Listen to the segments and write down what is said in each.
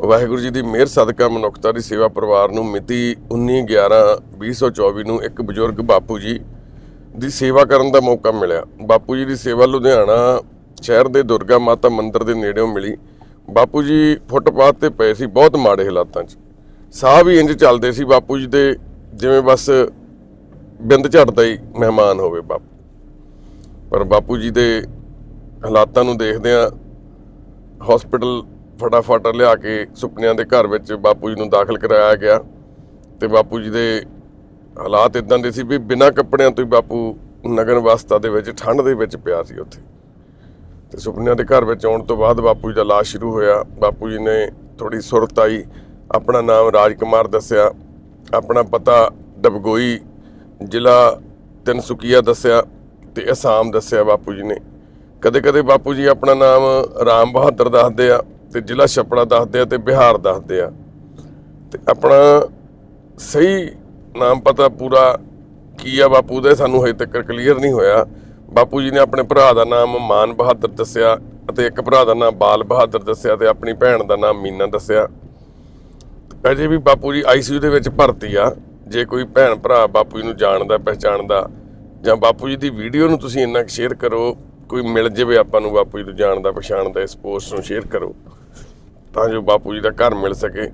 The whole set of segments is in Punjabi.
ਵਾਹਿਗੁਰੂ ਜੀ ਦੀ ਮਿਹਰ, ਸਦਕਾ ਮਨੁੱਖਤਾ ਦੀ ਸੇਵਾ ਪਰਿਵਾਰ ਨੂੰ ਮਿਤੀ 19/11/2024 ਨੂੰ ਇੱਕ ਬਜ਼ੁਰਗ ਬਾਪੂ ਜੀ ਦੀ ਸੇਵਾ ਕਰਨ ਦਾ ਮੌਕਾ ਮਿਲਿਆ। ਬਾਪੂ ਜੀ ਦੀ ਸੇਵਾ ਲੁਧਿਆਣਾ ਸ਼ਹਿਰ ਦੇ ਦੁਰਗਾ ਮਾਤਾ ਮੰਦਿਰ ਦੇ ਨੇੜਿਓਂ ਮਿਲੀ। ਬਾਪੂ ਜੀ ਫੁੱਟਪਾਥ ਤੇ ਪਏ ਸੀ ਬਹੁਤ ਮਾੜੇ ਹਾਲਾਤਾਂ 'ਚ। ਸਾਹ ਵੀ ਇੰਜ ਚੱਲਦੇ ਸੀ ਬਾਪੂ ਜੀ ਦੇ, ਜਿਵੇਂ ਬਸ ਬਿੰਦ ਝੜਦਾ ਹੀ ਮਹਿਮਾਨ ਹੋਵੇ ਬਾਪੂ। ਪਰ ਬਾਪੂ ਜੀ ਦੇ ਹਾਲਾਤਾਂ ਨੂੰ ਦੇਖਦਿਆਂ ਹਸਪੀਟਲ ਫਟਾਫਟ ਲਿਆ ਕੇ ਸੁਪਨਿਆਂ ਦੇ ਘਰ ਵਿੱਚ ਬਾਪੂ ਜੀ ਨੂੰ ਦਾਖਲ ਕਰਾਇਆ ਗਿਆ ਤੇ ਬਾਪੂ ਜੀ ਦੇ ਹਾਲਾਤ ਇਦਾਂ ਦੇ ਸੀ ਵੀ ਬਿਨਾਂ ਕੱਪੜਿਆਂ ਤੋਂ ਹੀ ਬਾਪੂ ਨਗਨ ਅਵਸਥਾ ਦੇ ਵਿੱਚ, ਠੰਡ ਦੇ ਵਿੱਚ ਪਿਆ ਸੀ ਉੱਥੇ। ਤੇ ਸੁਪਨਿਆਂ ਦੇ ਘਰ ਵਿੱਚ ਆਉਣ ਤੋਂ ਬਾਅਦ ਬਾਪੂ ਜੀ ਦਾ ਲਾਸ਼ ਸ਼ੁਰੂ ਹੋਇਆ। ਬਾਪੂ ਜੀ ਨੇ ਥੋੜੀ ਸੁਰਤ ਆਈ, ਆਪਣਾ ਨਾਮ ਰਾਜਕੁਮਾਰ ਦੱਸਿਆ, ਆਪਣਾ ਪਤਾ ਡਬਗੋਈ ਜ਼ਿਲ੍ਹਾ ਤਿਨਸੁਕੀਆ ਦੱਸਿਆ ਤੇ ਅਸਾਮ ਦੱਸਿਆ ਬਾਪੂ ਜੀ ਨੇ। ਕਦੇ ਕਦੇ ਬਾਪੂ ਜੀ ਆਪਣਾ ਨਾਮ ਰਾਮ ਬਹਾਦਰ ਦੱਸਦੇ ਆ। ਤੇ ਜ਼ਿਲ੍ਹਾ ਛਪੜਾ ਦੱਸਦੇ ਆ ਤੇ ਬਿਹਾਰ ਦੱਸਦੇ ਆ। ਤੇ ਆਪਣਾ ਸਹੀ ਨਾਮ ਪਤਾ ਪੂਰਾ ਕੀ ਆ ਬਾਪੂ ਦਾ? ਸਾਨੂੰ ਹਜੇ ਤੱਕ ਕਲੀਅਰ ਨਹੀਂ ਹੋਇਆ। ਬਾਪੂ ਜੀ ਨੇ ਆਪਣੇ ਭਰਾ ਦਾ ਨਾਮ ਮਾਨ ਬਹਾਦਰ ਦੱਸਿਆ ਅਤੇ ਇੱਕ ਭਰਾ ਦਾ ਨਾਮ ਬਾਲ ਬਹਾਦਰ ਦੱਸਿਆ ਤੇ ਆਪਣੀ ਭੈਣ ਦਾ ਨਾਮ ਮੀਨਾ ਦੱਸਿਆ। ਅਜੇ ਵੀ ਬਾਪੂ ਜੀ ਆਈਸੀਯੂ ਦੇ ਵਿੱਚ ਭਰਤੀ ਆ। ਜੇ ਕੋਈ ਭੈਣ ਭਰਾ ਬਾਪੂ ਜੀ ਨੂੰ ਜਾਣਦਾ, ਪਹਿਚਾਣਦਾ ਜਾਂ ਬਾਪੂ ਜੀ ਦੀ ਵੀਡੀਓ ਨੂੰ ਤੁਸੀਂ ਇੰਨਾ ਸ਼ੇਅਰ ਕਰੋ, ਕੋਈ ਮਿਲ ਜਾਵੇ ਆਪਾਂ ਨੂੰ ਬਾਪੂ ਜੀ ਨੂੰ ਜਾਣਦਾ, ਪਛਾਣਦਾ, ਇਸ ਪੋਸਟ ਨੂੰ ਸ਼ੇਅਰ ਕਰੋ। ਤਾਂ ਜੋ ਬਾਪੂ ਜੀ ਦਾ ਘਰ ਮਿਲ ਸਕੇ।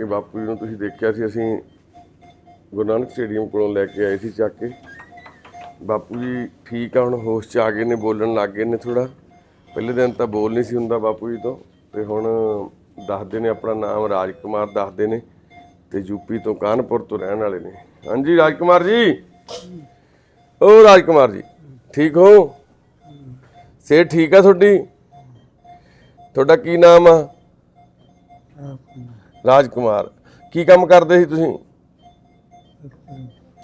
ਇਹ ਬਾਪੂ ਜੀ ਨੂੰ ਤੁਸੀਂ ਦੇਖਿਆ ਸੀ, ਅਸੀਂ ਗੁਰੂ ਨਾਨਕ ਸਟੇਡੀਅਮ ਕੋਲੋਂ ਲੈ ਕੇ ਆਏ ਸੀ ਚੱਕ ਕੇ। ਬਾਪੂ ਜੀ ਠੀਕ ਆ, ਹੁਣ ਹੋਸ਼ 'ਚ ਆ ਗਏ ਨੇ, ਬੋਲਣ ਲੱਗ ਗਏ ਨੇ ਥੋੜਾ ਪਹਿਲੇ ਦਿਨ ਤਾਂ ਬੋਲ ਨਹੀਂ ਸੀ ਹੁੰਦਾ ਬਾਪੂ ਜੀ ਤੋਂ। ਤੇ ਹੁਣ ਦੱਸਦੇ ਨੇ, ਆਪਣਾ ਨਾਮ ਰਾਜ ਕੁਮਾਰ ਦੱਸਦੇ ਨੇ ਤੇ ਯੂਪੀ ਤੋਂ ਕਾਨਪੁਰ ਤੋਂ ਰਹਿਣ ਵਾਲੇ ਨੇ। ਹਾਂਜੀ ਰਾਜ ਕੁਮਾਰ ਜੀ। ਓ ਰਾਜਕੁਮਾਰ ਜੀ, ਠੀਕ ਹੋ? ਸੇ ਠੀਕ ਆ ਤੁਹਾਡੀ? ਤੁਹਾਡਾ ਕੀ ਨਾਮ ਆ? ਰਾਜ ਕੁਮਾਰ ਕੀ ਕੰਮ ਕਰਦੇ ਸੀ ਤੁਸੀਂ?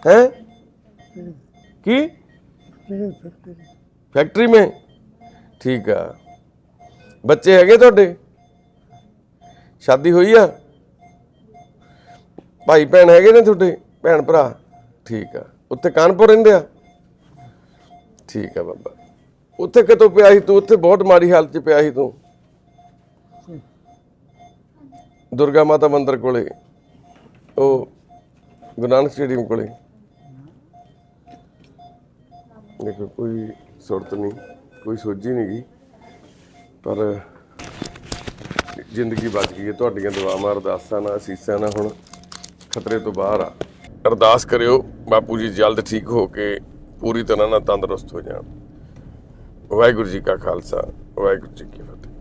ਹੈ? ਕੀ? ਫੈਕਟਰੀ ਮੇ। ਠੀਕ ਆ। ਬੱਚੇ ਹੈਗੇ ਤੁਹਾਡੇ? ਸ਼ਾਦੀ ਹੋਈ ਆ? ਭਾਈ ਭੈਣ ਹੈਗੇ ਨੇ ਤੁਹਾਡੇ? ਭੈਣ ਭਰਾ? ਠੀਕ ਆ। ਉੱਥੇ ਕਾਨਪੁਰ ਰਹਿੰਦੇ ਆ? ਠੀਕ ਆ ਬਾਬਾ। ਉੱਥੇ ਕਿਤੋਂ ਪਿਆ ਸੀ ਤੂੰ? ਉੱਥੇ ਬਹੁਤ ਮਾੜੀ ਹਾਲਤ 'ਚ ਪਿਆ ਸੀ ਤੂੰ। ਦੁਰਗਾ ਮਾਤਾ ਮੰਦਿਰ ਕੋਲੇ, ਉਹ ਗੁਰੂ ਨਾਨਕ ਸਟੇਡੀਅਮ ਕੋਲੇ। ਦੇਖੋ, ਕੋਈ ਸੁਰਤ ਨਹੀਂ, ਕੋਈ ਸੋਝੀ ਨਹੀਂ ਗਈ ਪਰ ਜ਼ਿੰਦਗੀ ਬਚ ਗਈ ਹੈ। ਤੁਹਾਡੀਆਂ ਦੁਆਵਾਂ ਅਰਦਾਸਾਂ ਨਾਲ, ਅਸੀਸਾਂ ਨਾਲ ਹੁਣ ਖਤਰੇ ਤੋਂ ਬਾਹਰ ਆ। ਅਰਦਾਸ ਕਰਿਓ, ਬਾਪੂ ਜੀ ਜਲਦ ਠੀਕ ਹੋ ਕੇ ਪੂਰੀ ਤਰ੍ਹਾਂ ਨਾਲ ਤੰਦਰੁਸਤ ਹੋ ਜਾਣ। ਵਾਹਿਗੁਰੂ ਜੀ ਕਾ ਖਾਲਸਾ, ਵਾਹਿਗੁਰੂ ਜੀ ਕੀ ਫਤਿਹ।